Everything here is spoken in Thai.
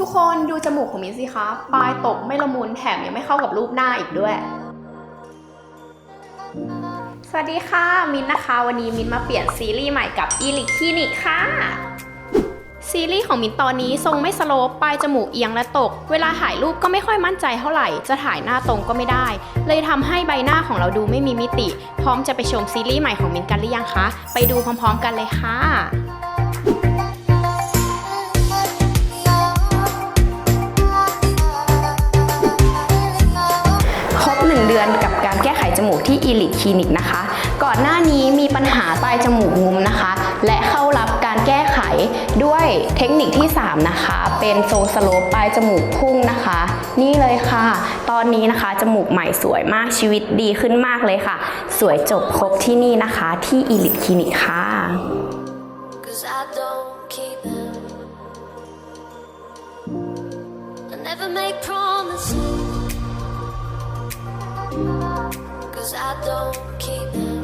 ทุกคนดูจมูกของมิ้นสิคะปลายตกไม่ละมุนแถมยังไม่เข้ากับรูปหน้าอีกด้วย สวัสดีค่ะ มินนะคะ วันนี้มินมาเปลี่ยนซีรีส์ใหม่กับอีลิคลินิกค่ะ ซีรีส์ของมินตอนนี้ทรงไม่สโลปปลายจมูกเอียงและตก เวลาถ่ายรูปก็ไม่ค่อยมั่นใจเท่าไหร่ จะถ่ายหน้าตรงก็ไม่ได้ เลยทำให้ใบหน้าของเราดูไม่มีมิติ พร้อมจะไปชมซีรีส์ใหม่ของมินกันหรือยังคะ ไปดูพร้อม ๆ กันเลยค่ะ 1 เดือนกับการแก้ไขจมูกที่อีลิทคลินิกนะคะ ก่อนหน้านี้มีปัญหาปลายจมูกงุมนะคะ และเข้ารับการแก้ไขด้วยเทคนิคที่ 3 นะคะ เป็นทรงสโลปปลายจมูกพุ่งนะคะ นี่เลยค่ะ ตอนนี้นะคะ จมูกใหม่สวยมากชีวิตดีขึ้นมากเลยค่ะ สวยจบครบที่นี่นะคะ ที่อีลิทคลินิกค่ะ Cause I don't keep them. I never make promises. Cause I don't keep.